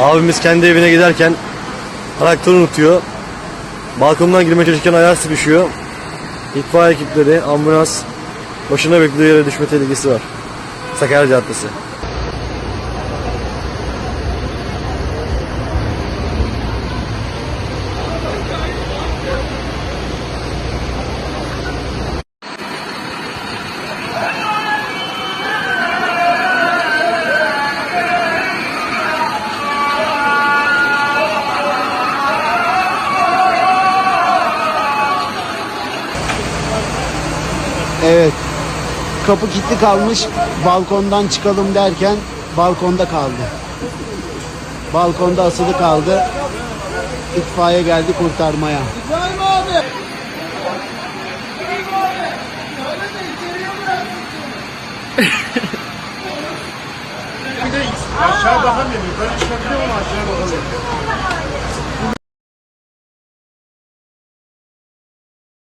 Abimiz kendi evine giderken traktörü unutuyor. Balkondan girmeye çalışırken ayağı sıkışıyor. İtfaiye ekipleri, ambulans başına bekliyor yere düşme tehlikesi var. Sakarya Caddesi. Evet. Kapı kilitli kalmış. Balkondan çıkalım derken balkonda kaldı. Balkonda asılı kaldı. İtfaiye geldi kurtarmaya. Aşağı bakamıyorum. Yukarı çıkabiliyor mu aşağı?